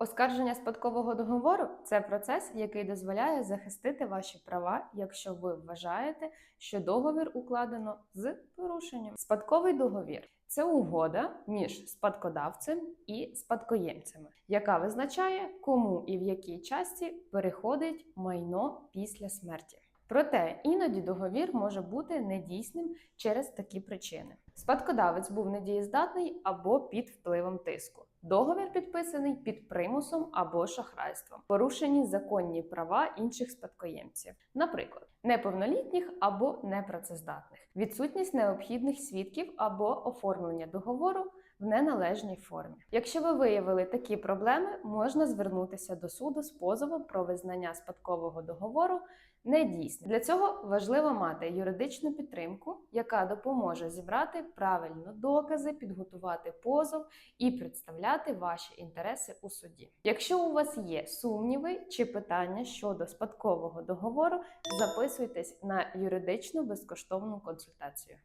Оскарження спадкового договору це процес, який дозволяє захистити ваші права, якщо ви вважаєте, що договір укладено з порушенням. Спадковий договір це угода між спадкодавцем і спадкоємцями, яка визначає, кому і в якій часті переходить майно після смерті. Проте іноді договір може бути недійсним через такі причини: спадкодавець був недієздатний або під впливом тиску. Договір підписаний під примусом або шахрайством, порушені законні права інших спадкоємців, наприклад, неповнолітніх або непрацездатних, відсутність необхідних свідків або оформлення договору в неналежній формі. Якщо ви виявили такі проблеми, можна звернутися до суду з позовом про визнання спадкового договору недійсним. Для цього важливо мати юридичну підтримку, яка допоможе зібрати правильно докази, підготувати позов і представляти ваші інтереси у суді. Якщо у вас є сумніви чи питання щодо спадкового договору, записуйтесь на юридичну безкоштовну консультацію.